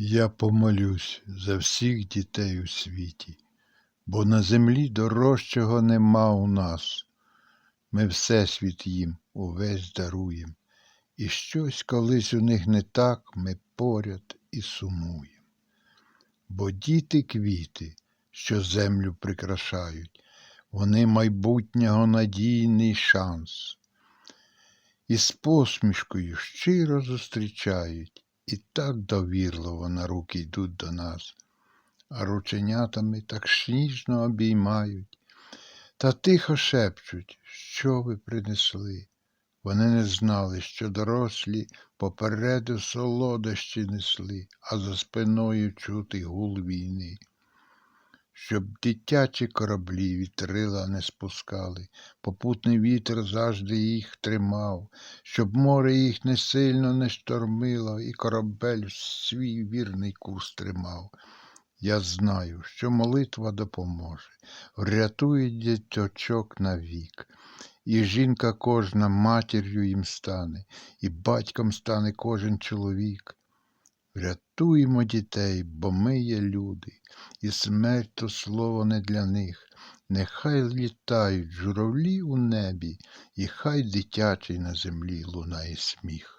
Я помолюсь за всіх дітей у світі, бо на землі дорожчого нема у нас. Ми всесвіт їм увесь даруєм, і щось колись у них не так, ми поряд і сумуєм. Бо діти квіти, що землю прикрашають, вони майбутнього надійний шанс. І з посмішкою щиро зустрічають, і так довірливо на руки йдуть до нас, а рученятами так сніжно обіймають, та тихо шепчуть, що ви принесли. Вони не знали, що дорослі попереду солодощі несли, а за спиною чути гул війни. Щоб дитячі кораблі вітрила не спускали, попутний вітер завжди їх тримав, щоб море їх не сильно не штормило, і корабель свій вірний курс тримав. Я знаю, що молитва допоможе, врятує діточок навік, і жінка кожна матір'ю їм стане, і батьком стане кожен чоловік. Врятуємо дітей, бо ми є люди, і смерть то слово не для них. Нехай літають журавлі у небі, і хай дитячий на землі лунає сміх.